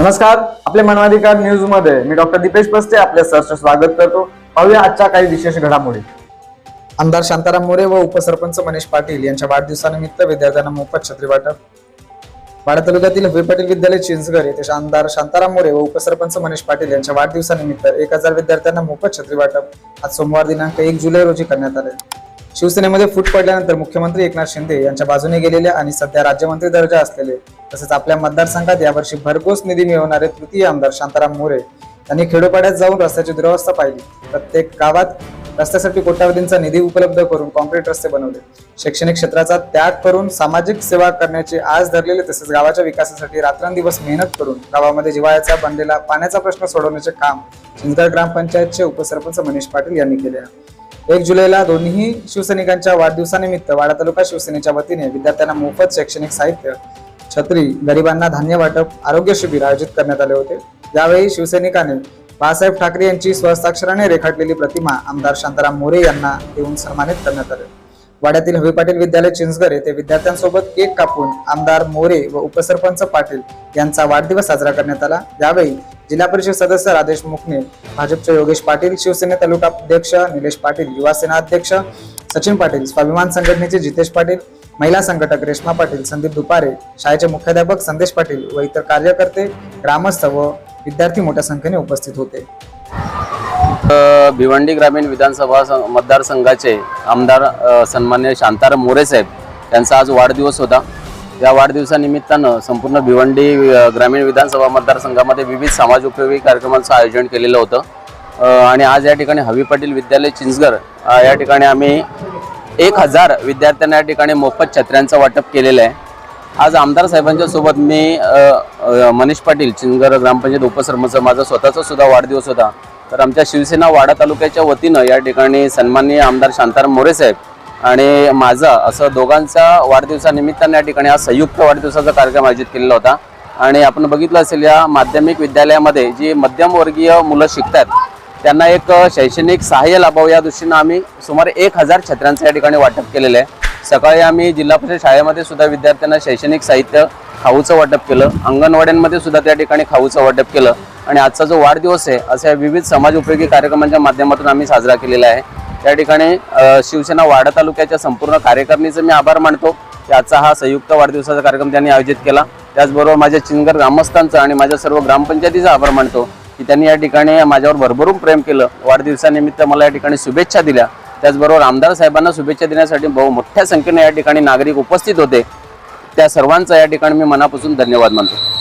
नमस्कार आपले मानवाधिकार न्यूजमध्ये मी डॉक्टर दीपेश पस्ते आपल्या सहर्ष स्वागत करतो. पाहूया आजच्या काही विशेष घडामोडी. आमदार शांताराम मोरे व उपसरपंच मनीष पाटील यांच्या वाढदिवसानिमित्त विद्यार्थ्यांना मोफत छत्री वाटप. वाडा तालुक्यातील हुबे पाटील विद्यालय चिंचगर येथे आमदार शांताराम मोरे व उपसरपंच मनीष पाटील यांच्या वाढदिवसानिमित्त एक हजार विद्यार्थ्यांना मोफत छत्री वाटप आज सोमवार दिनांक एक जुलै रोजी करण्यात आले. शिवसेनेमध्ये फूट पडल्यानंतर मुख्यमंत्री एकनाथ शिंदे यांच्या बाजूने गेलेले आणि सध्या राज्यमंत्री दर्जा असलेले तसेच आपल्या मतदारसंघात यावर्षी भरघोस निधी मिळवणारे तृतीय आमदार शांताराम मोरे यांनी खेडोपाड्यात जाऊन रस्त्याची दुरवस्था पाहिली. प्रत्येक गावात रस्त्यासाठी कोट्यावधींचा निधी उपलब्ध करून कॉन्क्रीट रस्ते बनवले. शैक्षणिक क्षेत्राचा त्याग करून सामाजिक सेवा करण्याचे आज धरलेले तसेच गावाच्या विकासासाठी रात्रंदिवस मेहनत करून गावामध्ये जिवाळ्याचा बनलेला पाण्याचा प्रश्न सोडवण्याचे काम चिंचगड ग्रामपंचायतचे उपसरपंच मनीष पाटील यांनी केले आहे. एक जुलैला दोन्ही शिवसैनिकांच्या वाढदिवसानिमित्त वाडा तालुका शिवसेनेच्या वतीने विद्यार्थ्यांना मोफत शैक्षणिक साहित्य छत्री गरिबांना धान्य वाटप आरोग्य शिबिर आयोजित करण्यात आले होते. यावेळी शिवसैनिकाने बाळासाहेब ठाकरे यांची स्वहस्ताक्षराने रेखाटलेली प्रतिमा आमदार शांताराम मोरे यांना देऊन सन्मानित करण्यात आले. वाड्यातील हवी पाटील विद्यालय चिंचगर येथे विद्यार्थ्यांसोबत केक कापून आमदार मोरे व उपसरपंच पाटील यांचा वाढदिवस साजरा करण्यात आला. यावेळी जिल्हा परिषद सदस्य राजेश मुखने भाजपचे योगेश पाटील शिवसेने तालुका अध्यक्ष निलेश पाटील युवा सेना अध्यक्ष सचिन पाटील स्वाभिमान संघटनेचे जितेश पाटील महिला संघटक रेश्मा पाटील संदीप दुपारे शाळेचे मुख्याध्यापक संदेश पाटील व इतर कार्यकर्ते ग्रामस्थ व विद्यार्थी मोठ्या संख्येने उपस्थित होते. भिवंडी ग्रामीण विधानसभा मतदारसंघाचे आमदार सन्मान्य शांताराम मोरे साहेब यांचा आज वाढदिवस होता. या वाढदिवसानिमित्तानं संपूर्ण भिवंडी ग्रामीण विधानसभा मतदारसंघामध्ये विविध समाजोपयोगी कार्यक्रमांचं आयोजन केलेलं होतं. आणि आज या ठिकाणी हवी पाटील विद्यालय चिंचगर या ठिकाणी आम्ही एक हजार विद्यार्थ्यांना या ठिकाणी मोफत छत्र्यांचं वाटप केलेलं आहे. आज आमदार साहेबांच्या सोबत मी मनीष पाटील चिंचगर ग्रामपंचायत उपसरपंच माझा स्वतःचा सुद्धा वाढदिवस होता. तर आमच्या शिवसेना वाडा तालुक्याच्या वतीनं या ठिकाणी सन्माननीय आमदार शांताराम मोरे साहेब आणि माझा असं दोघांचा वाढदिवसानिमित्तानं या ठिकाणी हा संयुक्त वाढदिवसाचा कार्यक्रम आयोजित केलेला होता. आणि आपण बघितलं असेल या माध्यमिक विद्यालयामध्ये जी मध्यमवर्गीय मुलं शिकतात त्यांना एक शैक्षणिक सहाय्य लाभावं या दृष्टीनं आम्ही सुमारे एक हजार छत्र्यांचं या ठिकाणी वाटप केलेलं आहे. सकाळी आम्ही जिल्हा परिषद शाळेमध्ये सुद्धा विद्यार्थ्यांना शैक्षणिक साहित्य खाऊचं वाटप केलं अंगणवाड्यांमध्ये सुद्धा त्या ठिकाणी खाऊचं वाटप केलं. आणि आजचा जो वाढदिवस आहे अशा विविध समाज उपयोगी कार्यक्रमांच्या माध्यमातून आम्ही साजरा केलेला आहे. त्या ठिकाणी शिवसेना वाडा तालुक्याच्या संपूर्ण कार्यकारिणीचे मी आभार मानतो की आजचा हा संयुक्त वाढदिवसाचा कार्यक्रम त्यांनी आयोजित केला. त्याचबरोबर माझ्या चिंगर ग्रामस्थांचा आणि माझ्या सर्व ग्रामपंचायतीचा आभार मानतो की त्यांनी या ठिकाणी माझ्यावर भरभरून प्रेम केलं. वाढदिवसानिमित्त मला या ठिकाणी शुभेच्छा दिल्या. त्याचबरोबर आमदार साहेबांना शुभेच्छा देण्यासाठी बहु मोठ्या संख्येने या ठिकाणी नागरिक उपस्थित होते. त्या सर्वांचा या ठिकाणी मी मनापासून धन्यवाद मानतो.